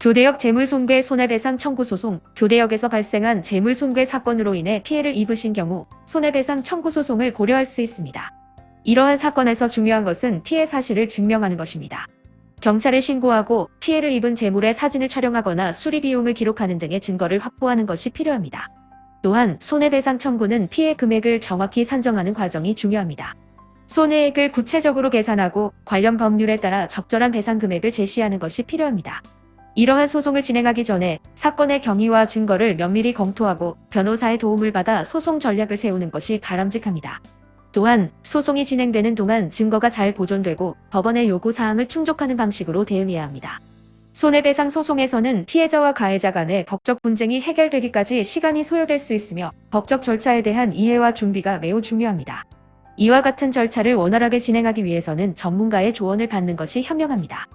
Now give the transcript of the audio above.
교대역 재물손괴 손해배상 청구 소송, 교대역에서 발생한 재물손괴 사건으로 인해 피해를 입으신 경우 손해배상 청구 소송을 고려할 수 있습니다. 이러한 사건에서 중요한 것은 피해 사실을 증명하는 것입니다. 경찰에 신고하고 피해를 입은 재물의 사진을 촬영하거나 수리 비용을 기록하는 등의 증거를 확보하는 것이 필요합니다. 또한 손해배상 청구는 피해 금액을 정확히 산정하는 과정이 중요합니다. 손해액을 구체적으로 계산하고 관련 법률에 따라 적절한 배상 금액을 제시하는 것이 필요합니다. 이러한 소송을 진행하기 전에 사건의 경위와 증거를 면밀히 검토하고 변호사의 도움을 받아 소송 전략을 세우는 것이 바람직합니다. 또한 소송이 진행되는 동안 증거가 잘 보존되고 법원의 요구 사항을 충족하는 방식으로 대응해야 합니다. 손해배상 소송에서는 피해자와 가해자 간의 법적 분쟁이 해결되기까지 시간이 소요될 수 있으며 법적 절차에 대한 이해와 준비가 매우 중요합니다. 이와 같은 절차를 원활하게 진행하기 위해서는 전문가의 조언을 받는 것이 현명합니다.